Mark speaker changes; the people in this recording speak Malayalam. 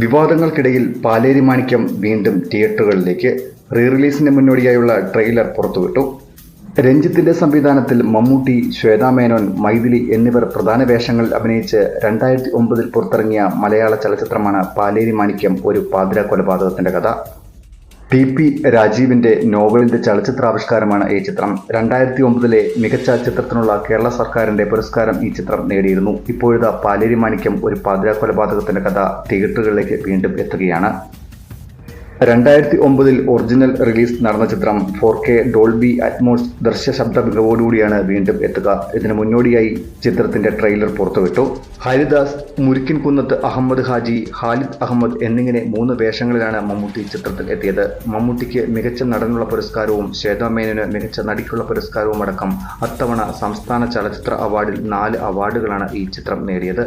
Speaker 1: വിവാദങ്ങൾക്കിടയിൽ പാലേരി മാണിക്യം വീണ്ടും തിയേറ്ററുകളിലേക്ക് റീ റിലീസിന് മുന്നോടിയായുള്ള ട്രെയിലർ പുറത്തുവിട്ടു. രഞ്ജിത്തിന്റെ സംവിധാനത്തിൽ മമ്മൂട്ടി ശ്വേതാ മേനോൻ മൈഥിലി എന്നിവർ പ്രധാന വേഷങ്ങളിൽ അഭിനയിച്ച് രണ്ടായിരത്തി ഒമ്പതിൽ പുറത്തിറങ്ങിയ മലയാള ചലച്ചിത്രമാണ് പാലേരി മാണിക്യം ഒരു പാതിര കൊലപാതകത്തിന്റെ കഥ. ടി പി രാജീവിന്റെ നോവലിന്റെ ചലച്ചിത്രാവിഷ്കാരമാണ് ഈ ചിത്രം. രണ്ടായിരത്തി ഒമ്പതിലെ മികച്ച ചിത്രത്തിനുള്ള കേരള സർക്കാരിന്റെ പുരസ്കാരം ഈ ചിത്രം നേടിയിരുന്നു. ഇപ്പോഴത്തെ പാലേരി മാണിക്യം ഒരു പാതിരാ കൊലപാതകത്തിന്റെ കഥ തിയേറ്ററുകളിലേക്ക് വീണ്ടും എത്തുകയാണ്. രണ്ടായിരത്തി ഒമ്പതിൽ ഒറിജിനൽ റിലീസ് നടന്ന ചിത്രം ഫോർ കെ ഡോൾബി അറ്റ്മോസ് ദൃശ്യശബ്ദ മികവോടുകൂടിയാണ് വീണ്ടും എത്തുക. ഇതിനു മുന്നോടിയായി ചിത്രത്തിന്റെ ട്രെയിലർ പുറത്തുവിട്ടു. ഹരിദാസ് മുരിക്കിൻ കുന്നത്ത് അഹമ്മദ് ഹാജി ഹാലിദ് അഹമ്മദ് എന്നിങ്ങനെ മൂന്ന് വേഷങ്ങളിലാണ് മമ്മൂട്ടി ചിത്രത്തിൽ എത്തിയത്. മമ്മൂട്ടിക്ക് മികച്ച നടനുള്ള പുരസ്കാരവും ശ്വേതാ മികച്ച നടിക്കുള്ള പുരസ്കാരവും അടക്കം അത്തവണ സംസ്ഥാന ചലച്ചിത്ര അവാർഡിൽ നാല് അവാർഡുകളാണ് ഈ ചിത്രം നേടിയത്.